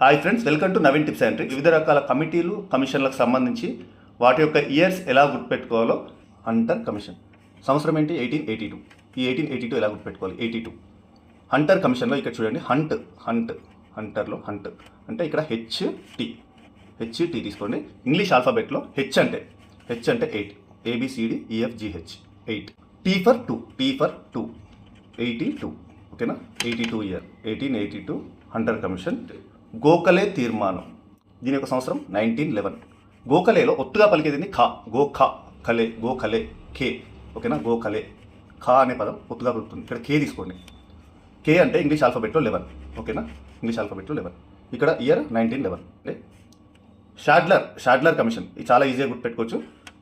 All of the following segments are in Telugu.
Hi friends welcome to Naveen tips and వివిధ రకాల కమిటీలు కమిషన్లకు సంబంధించి వాటి యొక్క ఇయర్స్ ఎలా గుర్తుపెట్టుకోవాలో హంటర్ కమిషన్ సంవత్సరం ఏంటి? ఎయిటీన్ ఎయిటీ టూ ఈ ఎయిటీన్ ఎయిటీ టూ ఎలా గుర్తుపెట్టుకోవాలి? ఎయిటీ టూ హంటర్ కమిషన్లో ఇక్కడ చూడండి హంట్ హంట్ హంటర్లో హంట్ అంటే ఇక్కడ హెచ్ టీ హెచ్ టి తీసుకోండి. ఇంగ్లీష్ ఆల్ఫాబెట్లో హెచ్ అంటే హెచ్ అంటే eight A B C D E F G H eight T for two T for two eighty two ఓకేనా eighty two year eighteen eighty two Hunter commission Gokhale తీర్మానం. దీని యొక్క సంవత్సరం నైన్టీన్ లెవెన్ గోఖలేలో ఒత్తుగా పలికేది ఖా. గో ఖా ఖలే గోఖలే కే ఓకేనా? గోఖలే ఖా అనే పదం ఒత్తుగా పలుకుతుంది. ఇక్కడ కే తీసుకోండి. కే అంటే ఇంగ్లీష్ ఆల్ఫాబెట్లో లెవెన్ ఓకేనా? ఇంగ్లీష్ ఆల్ఫాబెట్లో లెవెన్ ఇక్కడ year nineteen eleven Sadler Sadler commission. ఇది చాలా ఈజీగా గుర్తుపెట్టుకోవచ్చు.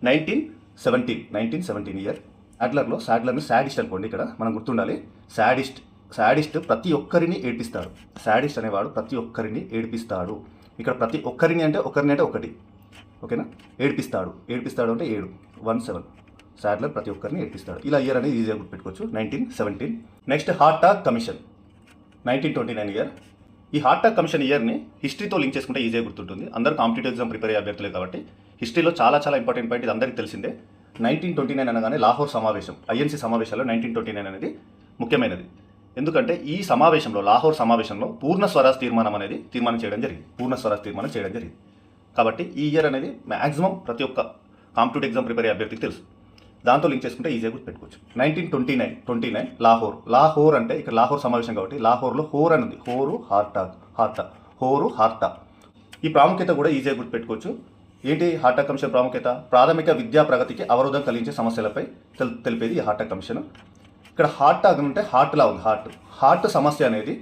Nineteen seventeen nineteen seventeen year షాడ్లర్లో షాడ్లర్ని శాడిస్ట్ అనుకోండి ఇక్కడ. మనం గుర్తుండాలి. శాడిస్ట్ శాడిస్ట్ ప్రతి ఒక్కరిని ఏడిపిస్తాడు. శాడిస్ట్ అనేవాడు ప్రతి ఒక్కరిని ఏడిపిస్తాడు. ఇక్కడ ప్రతి ఒక్కరిని అంటే ఒకరిని అంటే ఒకటి. ఓకేనా? ఏడిపిస్తాడు. ఏడిపిస్తాడు అంటే ఏడు. One seven. శాడ్లర్ ప్రతి ఒక్కరిని ఏడిపిస్తాడు. ఇలా ఇయర్ అనేది ఈజీగా గుర్తుపెట్టుకోవచ్చు. Nineteen seventeen. Next Hartog talk commission. Nineteen twenty nine year. ఈ హార్ట్ టాక్ కమిషన్ ఇయర్ని హిస్టరీతో లింక్ చేసుకుంటే ఈజీగా గుర్తుంటుంది. అందరూ కాంపిటేటివ్ ఎగ్జామ్ ప్రిపేర్ అయ్యే అభ్యర్థులే కాబట్టి హిస్టరీలో చాలా చాలా ఇంపార్టెంట్ పాయింట్ ఇది అందరికీ తెలిసిందే. నైన్టీన్ ట్వంటీ నైన్ అనగానే లాహోర్ సమావేశం ఐఎన్సీ సమావేశాల్లో నైన్టీన్ ట్వంటీ నైన్ అనేది ముఖ్యమైనది. ఎందుకంటే ఈ సమావేశంలో లాహోర్ సమావేశంలో పూర్ణ స్వరాజ్ తీర్మానం అనేది తీర్మానం చేయడం జరిగింది. పూర్ణ స్వరాజ్ తీర్మానం చేయడం జరిగింది. కాబట్టి ఈ ఇయర్ అనేది మ్యాక్సిమం ప్రతి ఒక్క కాంపిటేటివ్ ఎగ్జామ్ ప్రిపేర్ అయ్యే అభ్యర్థికి తెలుసు. దాంతో లింక్ చేసుకుంటే ఈజీగా గుర్తుపెట్టుకోవచ్చు. Nineteen twenty nine twenty nine Lahore. Lahore అంటే ఇక్కడ లాహోర్ సమావేశం కాబట్టి లాహోర్లో హోర్ అని ఉంది హోరు హార్టా హార్టా. హోరు హార్టా. ఈ ప్రాముఖ్యత కూడా ఈజీగా గుర్తుపెట్టుకోవచ్చు. ఏంటి హార్టా కమిషన్ ప్రాముఖ్యత? ప్రాథమిక విద్యా ప్రగతికి అవరోధం కలిగించే సమస్యలపై తెల్- తెలిపేది ఈ హార్టా కమిషన్. ఇక్కడ హార్ట్ అంటే హార్ట్లా ఉంది హార్ట్ హార్ట్ సమస్య అనేది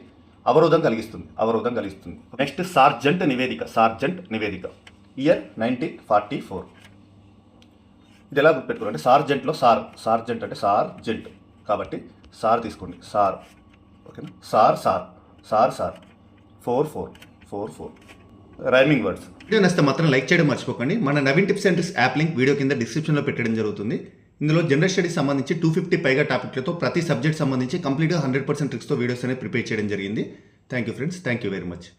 అవరోధం కలిగిస్తుంది అవరోధం కలిగిస్తుంది. నెక్స్ట్ సార్జెంట్ నివేదిక సార్జెంట్ నివేదిక. ఇయర్ నైన్టీన్ ఫార్టీ ఫోర్ ఇది ఎలా గుర్తుపెట్టుకోవాలంటే సార్జెంట్లో సార్ సార్జెంట్ అంటే సార్జెంట్ కాబట్టి సార్ తీసుకోండి సార్ ఓకేనా sir sir sir sir four four four four rhyming words video నచ్చితే మాత్రం లైక్ చేయడం మర్చిపోకండి. మన Naveen tips and tricks app link video కింద డిస్క్రిప్షన్లో పెట్టడం జరుగుతుంది. ఇందులో జనరల్ స్టడీస్ సంబంధించి టూ ఫిఫ్టీ పైగా టాపిక్లతో ప్రతి సబ్జెక్ట్ సంబంధించి కంప్లీట్గా హండ్రెడ్ పర్సెంట్ ట్రిక్స్తో వీడియోస్ అనేది ప్రిపేర్ చేయడం జరిగింది. Thank you friends thank you very much